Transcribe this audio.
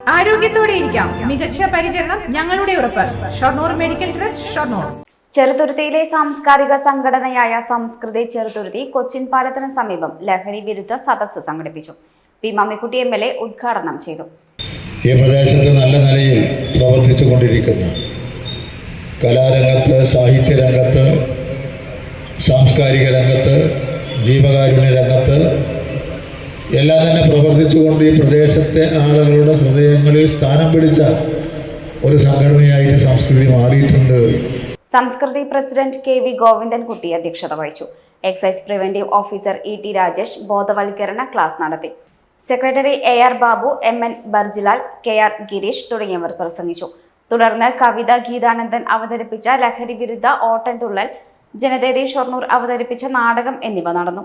ആരോഗ്യത്തോടെ ഇരിക്കാം. മികച്ച പരിചരണം ഞങ്ങളുടെ ഉറപ്പ്. Shoranur medical trust Shoranur. ചെറുതുരുത്തിയിലെ സാംസ്കാരിക സംഘടനയായ സംസ്കൃതി ചെറുതുരുത്തി കൊച്ചിൻ പാലത്തിന് സമീപം ലഹരി വിരുദ്ധ സദസ്സ് സംഘടിപ്പിച്ചു. P. Mammikutty M L A ഉദ്ഘാടനം ചെയ്തു. ഈ പ്രദേശത്ത് നല്ല നിലയിൽ പ്രവർത്തിച്ചു കൊണ്ടിരിക്കുന്ന കലാരംഗത്ത് സാഹിത്യരംഗത്ത് സാംസ്കാരിക രംഗത്ത് ജീവകാരുണ്യ രംഗത്ത് എല്ലാം തന്നെ പ്രവർത്തിച്ചുകൊണ്ട് ഈ പ്രദേശത്തെ ആളുകളുടെ ഹൃദയങ്ങളിൽ സ്ഥാനം പിടിച്ച ഒരു സംഘടനയായിട്ട് സംസ്കൃതി മാറിയിട്ടുണ്ട്. Samskriti president K V Govindankutty അധ്യക്ഷത വഹിച്ചു. Excise preventive officer E T Rajesh ബോധവൽക്കരണ ക്ലാസ് നടത്തി. Secretary A R Babu M N Barjilal K R Girish തുടങ്ങിയവർ പ്രസംഗിച്ചു. തുടർന്ന് കവിത ഗീതാനന്ദൻ അവതരിപ്പിച്ച ലഹരി വിരുദ്ധ ഓട്ടൻതുള്ളൽ ജനതേരി ഷൊർണൂർ അവതരിപ്പിച്ച നാടകം എന്നിവ നടന്നു.